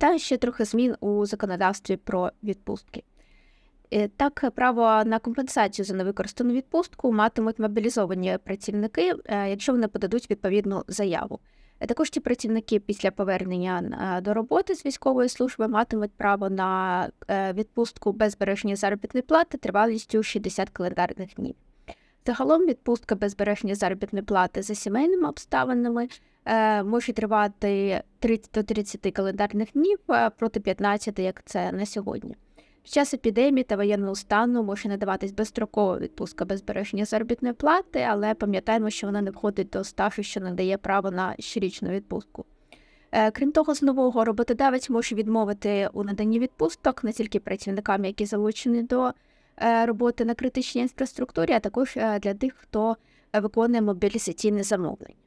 та ще трохи змін у законодавстві про відпустки. Е, Так, право на компенсацію за невикористану відпустку матимуть мобілізовані працівники, е, якщо вони подадуть відповідну заяву. Е, Також ті працівники після повернення до роботи з військової служби матимуть право на відпустку без збереження заробітної плати тривалістю 60 календарних днів. Загалом відпустка без збереження заробітної плати за сімейними обставинами може тривати 30 до 30 календарних днів е, проти 15, як це на сьогодні. Під час епідемії та воєнного стану може надаватись безстрокова відпустка без збереження заробітної плати, але пам'ятаємо, що вона не входить до стажу, що надає право на щорічну відпустку. Е, Крім того, з нового роботодавець може відмовити у наданні відпусток не тільки працівникам, які залучені до е, роботи на критичній інфраструктурі, а також е, для тих, хто е, виконує мобілізаційне замовлення.